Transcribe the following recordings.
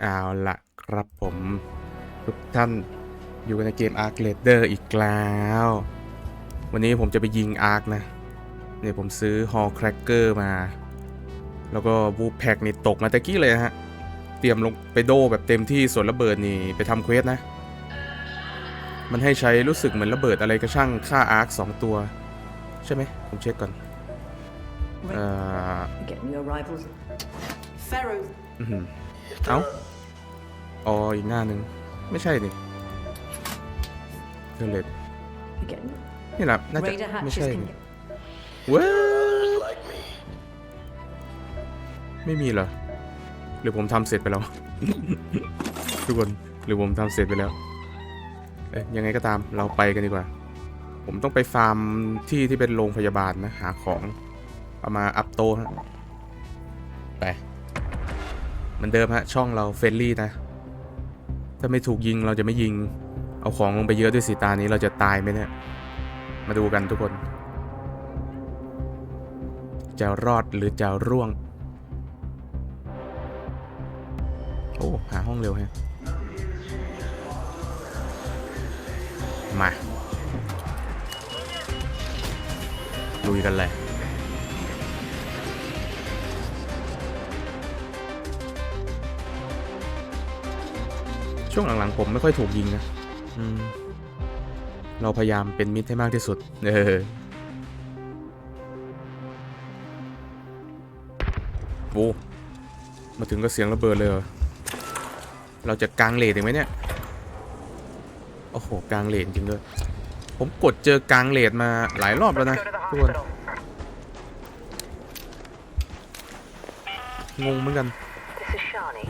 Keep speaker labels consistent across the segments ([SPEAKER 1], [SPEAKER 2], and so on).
[SPEAKER 1] เอาละครับผมทุกท่านอยู่กันในเกม Ark Raider อีกแล้ว วันนี้ผมจะไปยิง Ark นะเนี่ยผมซื้อ Hall Cracker มา แล้วก็บูแพ็กนี่ตกมาตะกี้เลยนะฮะ เตรียมลงไปโดแบบเต็มที่ส่วนระเบิดนี่ไปทำเควสนะ มันให้ใช้รู้สึกเหมือนระเบิดอะไรก็ช่างฆ่า Ark สองตัว ใช่ไหมผมเช็คก่อนเอ่อ
[SPEAKER 2] You get new arrivals. Pharaoh.
[SPEAKER 1] อื้อหือเอ้าอ๋ออีกหน้าหนึ่งไม่ใช่ดิเทเลต
[SPEAKER 2] You get
[SPEAKER 1] นี่แหละน่าจะ
[SPEAKER 2] Raider
[SPEAKER 1] ไม่
[SPEAKER 2] hatches
[SPEAKER 1] ใช่
[SPEAKER 2] can
[SPEAKER 1] นี่
[SPEAKER 2] get.
[SPEAKER 1] เว้ยไม่มีเหรอหรือผมทำเสร็จไปแล้ว ทุกคนหรือผมทำเสร็จไปแล้วเอ้ยยังไงก็ตามเราไปกันดีกว่า ผมต้องไปฟาร์มที่ที่เป็นโรงพยาบาลนะ หาของเอามาอัพโตฮะไปเห มือนเดิมฮะช่องเราเฟรนลี่นะ ถ้าไม่ถูกยิงเราจะไม่ยิง เอาของลงไปเยอะด้วยสีตานี้เราจะตายไหมเนี่ย มาดูกันทุกคน จะรอดหรือจะร่วง โอ้ หาห้องเร็วฮะ มาลุยกันเลย ช่วงหลังๆผมไม่ค่อยถูกยิงนะอืมเราพยายามเป็นมิตรให้มากที่สุด เออโอ้มาถึงก็เสียงระเบิดเลยเหรอเราจะกลางเลนอีกไหมเนี่ย โอ้โหกลางเลนจริงด้วย ผมกดเจอกลางเลนมาหลายรอบแล้วนะทุกคนงงเหมือนกัน
[SPEAKER 3] This is Shani.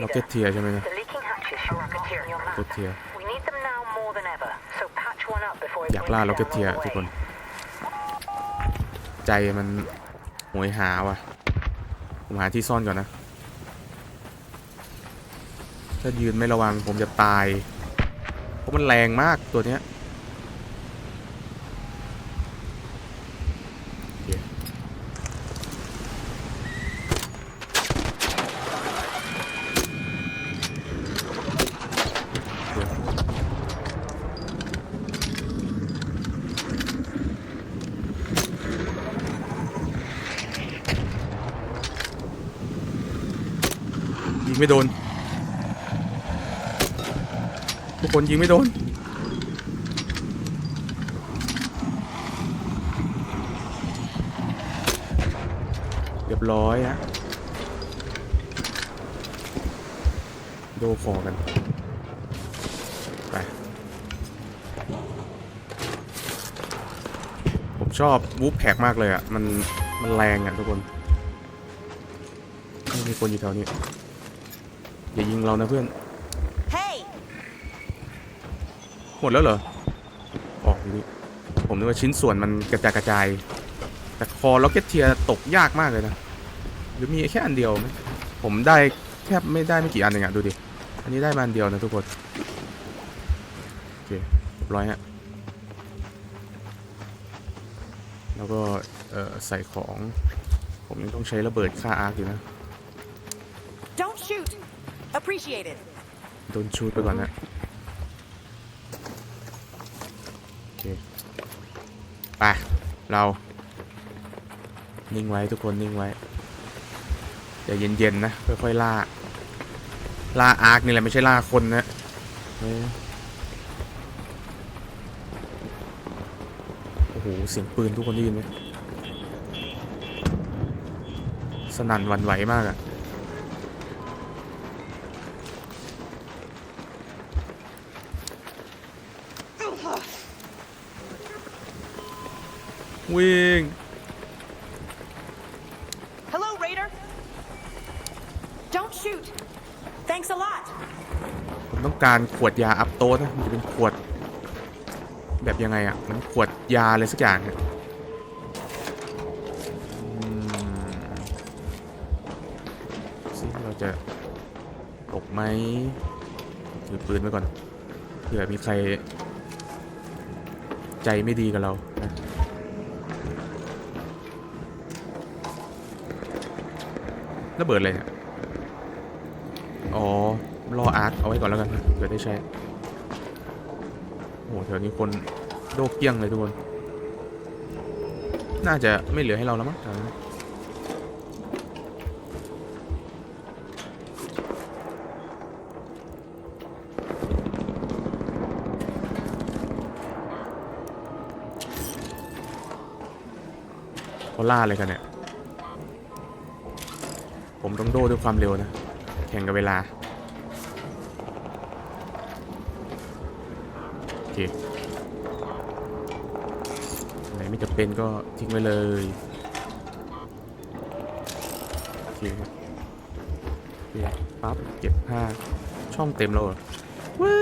[SPEAKER 1] เรา
[SPEAKER 3] Raider,
[SPEAKER 1] เก็ตเทียใช่ไหมเนี่ย ก็ต
[SPEAKER 3] map.
[SPEAKER 1] เทีย
[SPEAKER 3] We need them now more than ever, so patch one up before it
[SPEAKER 1] อยาก
[SPEAKER 3] brings
[SPEAKER 1] ล่า
[SPEAKER 3] down
[SPEAKER 1] ล็อกเก็ต
[SPEAKER 3] all
[SPEAKER 1] เทีย
[SPEAKER 3] the
[SPEAKER 1] ทุกคน
[SPEAKER 3] way.
[SPEAKER 1] ใจมันหวยหาว่ะ ผมหาที่ซ่อนก่อนนะ ถ้ายืนไม่ระวังผมจะตาย เพราะมันแรงมากตัวเนี้ยโอเคเดี๋ยวยิง ไม่โดน ทุกคนยิงไม่โดน เรียบร้อยฮะโดคอกันไปผมชอบวูฟแพกมากเลยอะ มันมันแรงอะทุกคนไม่มีคนอยู่แถวนี้ อย่ายิงเรานะเพื่อน
[SPEAKER 3] Hey!
[SPEAKER 1] หมดแล้วเหรอออกอยู่นี่ผมนึกว่าชิ้นส่วนมันกระจายกระจาย แต่คอล็อกเก็ตเทียตกยากมากเลยนะ หรือมีแค่อันเดียวไหมผมได้แทบไม่ได้ไม่กี่อันเองอะดูดิ อันนี้ได้มาอันเดียวนะทุกคน โอเคเรียบร้อยฮะ แล้วก็เอ่อใส่ของ ผมยังต้องใช้ระเบิดฆ่าอาร์คอยู่นะ
[SPEAKER 4] Don't shoot. Appreciate it.
[SPEAKER 1] โดนชูดไปก่อนนะโอเคไปเรา นิ่งไว้ทุกคนนิ่งไว้อย่าเย็นๆนะค่อยๆล่า ล่าอาร์คนี่แหละไม่ใช่ล่าคนนะโอ้โหเสียงปืนทุกคนได้ยินไหมสนั่นวันไหวมากอะ วิ่ง
[SPEAKER 4] Hello, Raider. Don't shoot. Thanks a lot.
[SPEAKER 1] ผมต้องการขวดยาอัพโตสนะมันจะเป็นขวด แบบยังไงอะ่ะมันขวดยาอะไรสักอย่างอะอืมซิเราจะตกไหมถือปืนไว้ก่อนเผื่อมีใคร ใจไม่ดีกับเรานะ ระเบิดเลยอ๋อ รออาร์คเอาไว้ก่อนแล้วกันเผื่อได้ใช้ โอ้โหแถวนี้คนโดกเกี้ยงเลยทุกคน น่าจะไม่เหลือให้เราแล้วมั้งแถวนี้เขาล่าอะไรกันเนี่ย ผมต้องโดด้วยความเร็วนะ แข่งกับเวลา โอเคไหนไม่จะเป็นก็ทิ้งไว้เลย โอเคครับโอเคปั๊บ เก็บผ้า ช่องเต็มแล้วเหรอว้า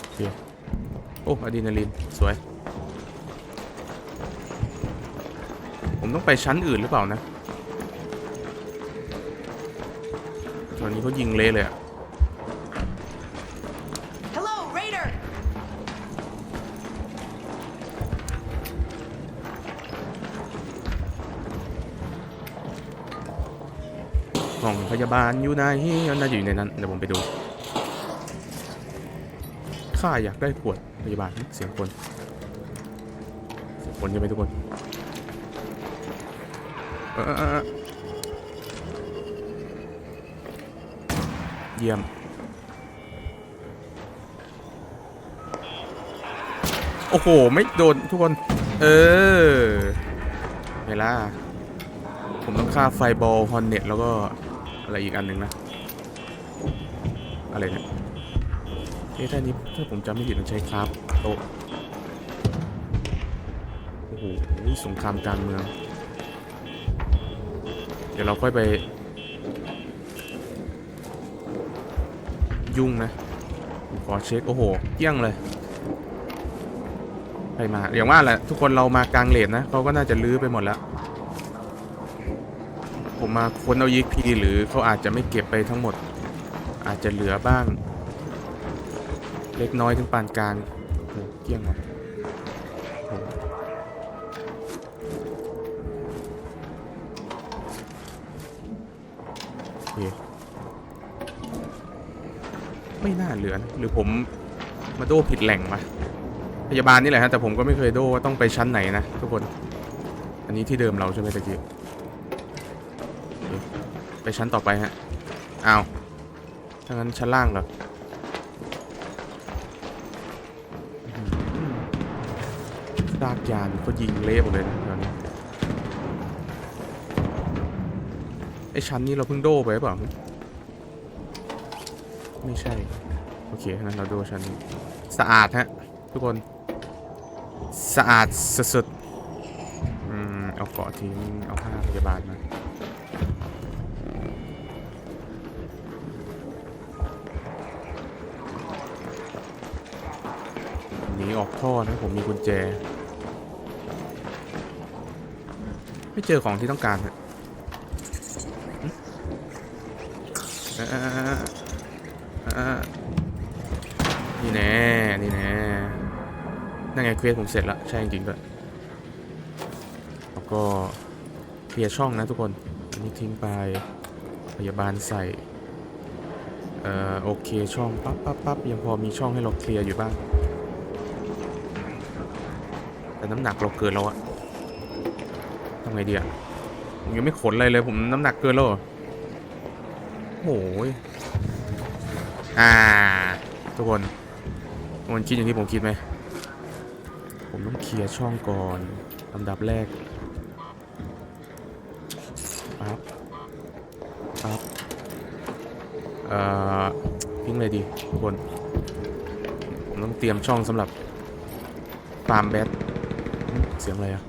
[SPEAKER 1] โอเคโอ้อะดรีนาลีน สวย ผมต้องไปชั้นอื่นหรือเปล่านะตอนนี้เขายิงเละเลยอะ
[SPEAKER 4] Hello, Raider!
[SPEAKER 1] ห้องพยาบาลอยู่ไหนน่าจะอยู่ในนั้น เดี๋ยวผมไปดู ข้าอยากได้ขวดพยาบาล เสียงคน เสียงคนใช่ไหมทุกคน เยี่ยม โอ้โห ไม่โดนทุกคน เออเวลา ผมต้องฆ่าไฟบอล ฮอนเน็ต แล้วก็ อะไรอีกอันหนึ่งนะ อะไรเนี่ยเอ๊ะถ้านี้ถ้าผมจำไม่ผิดมันใช้คราฟโต๊ะโอ้โห สงครามกลางเมือง เดี๋ยวเราค่อยไป ยุ่งนะขอเช็ค โอ้โหเกี้ยงเลยไปมาอย่างว่าแหละทุกคนเรามากลางเลนนะเขาก็น่าจะลื้อไปหมดแล้ว ผมมาค้นเอา EXP หรือเขาอาจจะไม่เก็บไปทั้งหมด อาจจะเหลือบ้าง เล็กน้อยถึงปานกลางโอ้เกี้ยงว่ะโลือนะหรือผมมาโดผิดแหล่งมาพยาบาลนี่แหละฮะแต่ผมก็ไม่เคยโดว่าต้องไปชั้นไหนนะทุกคน อันนี้ที่เดิมเราใช่ไหมตะกี้ไปชั้นต่อไปฮะอ้าวถ้างั้นชั้นล่างเหรอดากยานก็ยิงเละหมดเลยนะตอนนี้ไอชั้นนี้เราเพิ่งโดไปหรือเปล่า ไม่ใช่ เคงั้นเราโดชั้นสะอาดฮะทุกคน สะอาดสุดๆอืมเอาเกาะทิ้งเอาผ้าพยาบาลมาหนีออกท่อนะผมมีกุญแจ ไม่เจอของที่ต้องการฮะหึอ่าอ่าอ่าอ่า นี่แน่นี่แน่นั่นไงเควสผมเสร็จแล้วใช่จริงๆด้วยแล้วก็เคลียร์ช่องนะทุกคน อันนี้ทิ้งไปพยาบาลใส่ เอ่อโอเคช่องปั๊บปั๊บปั๊บยังพอมีช่องให้เราเคลียร์อยู่บ้าง แต่น้ำหนักเราเกินแล้วอะทำไงดีอะผมยังไม่ขนอะไรเลยผมน้ำหนักเกินแล้วโอ้ยอ่า ทุกคน มันคิดอย่างที่ผมคิดไหม ผมต้องเคลียร์ช่องก่อนลำดับแรกปั๊บปั๊บเอ่อทิ้งเลยดีทุกคนผมต้องเตรียมช่องสำหรับฟามแบทเสียงอะไรอะ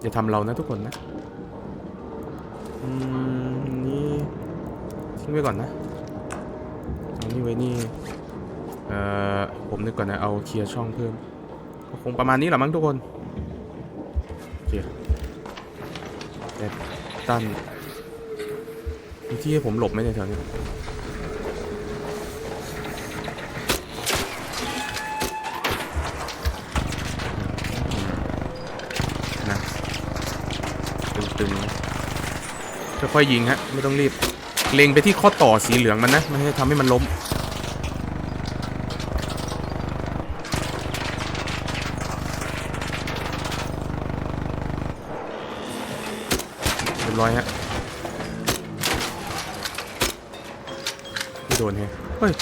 [SPEAKER 1] อย่าทำเรานะทุกคนนะอืมนี่ทิ้งไว้ก่อนนะเอานี่ไว้นี่ อ่อผมนึกก่อนนะ เอาเคลียร์ช่องเพิ่ม ก็คงประมาณนี้แหละมั้งทุกคน โอเคแบทตันมีที่ให้ผมหลบไหมในแถวนี้นะตึงๆค่อยๆยิงฮะ ไม่ต้องรีบ เล็งไปที่ข้อต่อสีเหลืองมันนะไม่ให้ทำให้มันล้ม บร้อยฮะไม่โดนแฮะเฮ้ย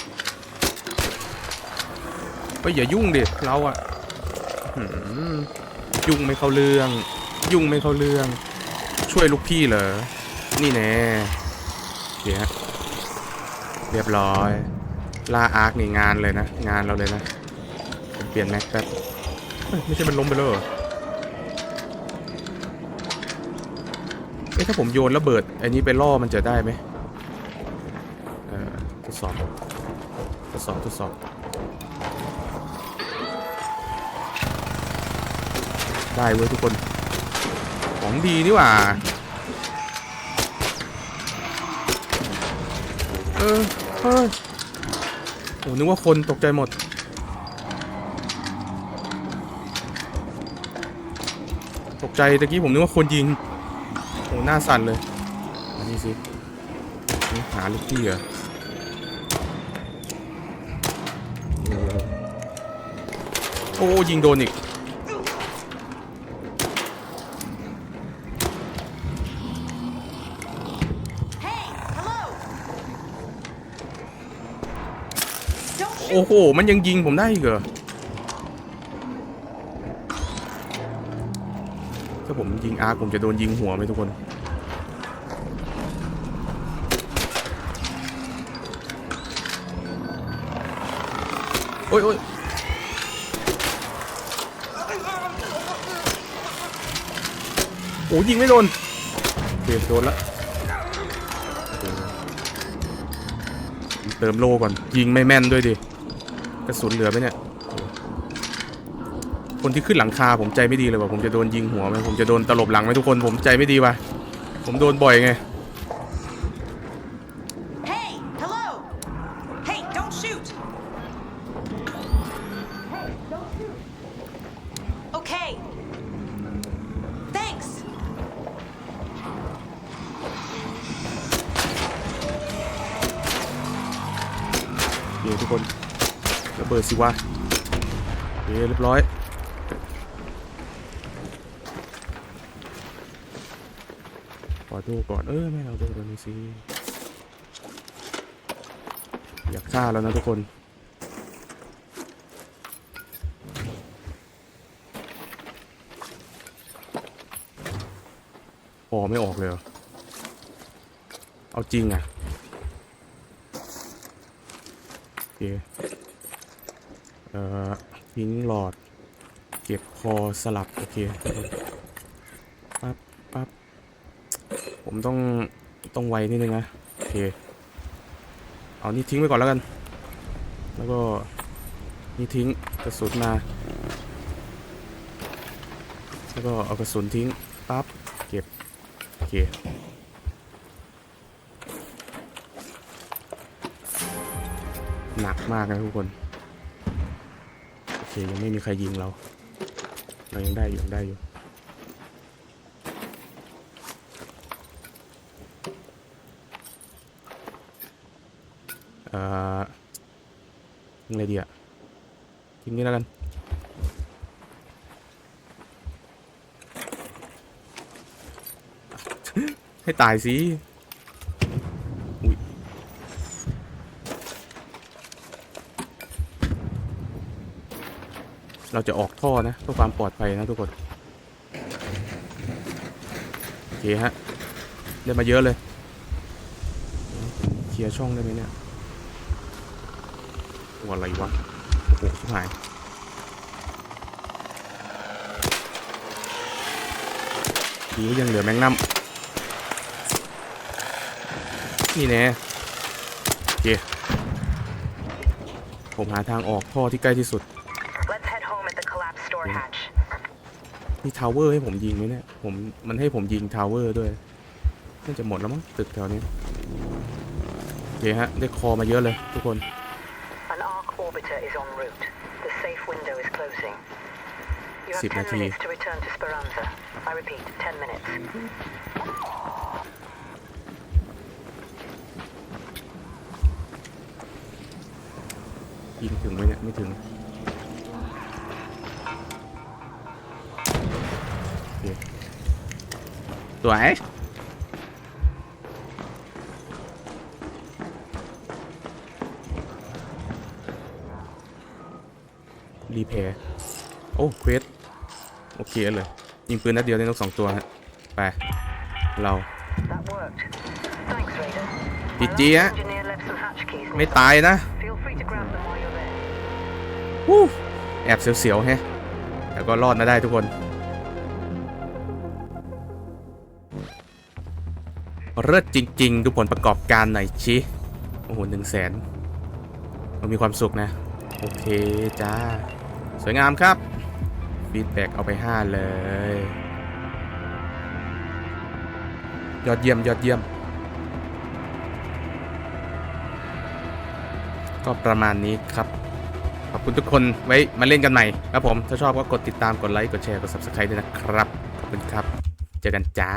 [SPEAKER 1] เฮ้ยอย่ายุ่งดิเราอะยุ่งไม่เข้าเรื่อง ยุ่งไม่เข้าเรื่อง ช่วยลูกพี่เหรอ นี่แน่เดี๋ยวฮะเรียบร้อยล่าอาร์คนี่งานเลยนะ งานเราเลยนะ เปลี่ยนแม็กแป๊บเฮ้ยไม่ใช่มันล้มไปแล้วเหรอ เอ๊ะ ถ้าผมโยนระเบิด อันนี้ไปล่อมันจะได้ไหมทดสอบทดสอบทดสอบ ได้เว้ยทุกคน ของดีนี่หว่า เออเฮ้ยโอ้นึกว่าคนตกใจหมดตกใจตะกี้ผมนึกว่าคนยิง โอ้หน้าสั่นเลยอันนี้สินี่หาลูกพี่เหรอโอ้ยิงโดนอีกโอ้โห มันยังยิงผมได้อีกเหรอาผมยิงอาร์ผมจะโดนยิงหัวไหมทุกคน โอ้ยโอ้ยโอ้ยิงไม่โดนโอเคโดนละเติมโลก่อน ยิงไม่แม่นด้วยดิ กระสุนเหลือไหมเนี่ย คนที่ขึ้นหลังคาผมใจไม่ดีเลยว่ะผมจะโดนยิงหัวไหมผมจะโดนตลบหลังไหมทุกคนผมใจไม่ดีว่ะผมโดนบ่อยไง
[SPEAKER 4] Hey, hello. Hey, don't shoot. Okay. Thanks.
[SPEAKER 1] เดี๋ยวทุกคนระเบิดสิวะโอเคเรียบร้อย อดูก่อนเออไม่เราดูตัวนี้สิอยากฆ่าแล้วนะทุกคนพอไม่ออกเลยเหรอเอาจริงอะโอเคเอ่อทิ้งหลอด เก็บคอสลับ โอเค ปั๊บปั๊บ ผมต้องต้องไวนิดนึงนะโอเคเอานี่ทิ้งไปก่อนแล้วกัน แล้วก็นี่ทิ้งกระสุนมา แล้วก็เอากระสุนทิ้งปั๊บเก็บโอเคหนักมากนะทุกคน โอเค ยังไม่มีใครยิงเรา เรายังได้อยู่ยังได้อยู่ อ่อทิ้งอะไรดีอะทิ้งนี้แล้วกันให้ตายสิเราจะออกท่อนะเพื่อความปลอดภัยนะทุกคน โอเคฮะ ได้มาเยอะเลย เคลียร์ช่องได้ไหมเนี่ย ตัวอะไรวะ โอ้โหชิบหายดีก็ยังเหลือแมงนัมนี่แน่โอเคผมหาทางออกท่อที่ใกล้ที่สุด
[SPEAKER 3] Let's head home at the collapsed store hatch.
[SPEAKER 1] นี่ทาวเวอร์ให้ผมยิงไหมเนี่ย ผมมันให้ผมยิงทาวเวอร์ด้วย น่าจะหมดแล้วมั้งตึกแถวนี้ โอเคฮะ ได้คอมาเยอะเลยทุกคน
[SPEAKER 3] closing. You have
[SPEAKER 1] 10 นา
[SPEAKER 3] 10
[SPEAKER 1] ที
[SPEAKER 3] minutes to return to Speranza. I repeat, 10 minutes.
[SPEAKER 1] ยิงถึงไหมเนี่ย ไม่ถึงโอเคสวย รีเพย์โอ้เควสโอเคเลยยิงปืนนัดเดียวได้นกสองตัวฮะไป เรา
[SPEAKER 3] That worked. Thanks, Raider.
[SPEAKER 1] GG,
[SPEAKER 3] My
[SPEAKER 1] eh?
[SPEAKER 3] last engineer left some hatch keys
[SPEAKER 1] ไม่
[SPEAKER 3] nearby.
[SPEAKER 1] ตายนะ
[SPEAKER 3] Feel free to grab them while you're there.
[SPEAKER 1] วู้แอบเสียวๆแฮะแต่ก็รอดมาได้ทุกคนเลิศจริง ๆ ดูผลประกอบการหน่อยชิโอ้โหหนึ่งแสนมันมีความสุขนะ โอเค จ้า สวยงามครับ ฟีดแบ็กเอาไป 5 เลย ยอดเยี่ยม ยอดเยี่ยม ก็ประมาณนี้ครับ ขอบคุณทุกคนไว้มาเล่นกันใหม่ครับผม ถ้าชอบก็กดติดตามกดไลค์ กดแชร์ กด subscribe ด้วยนะครับ ขอบคุณครับ เจอกันจ้า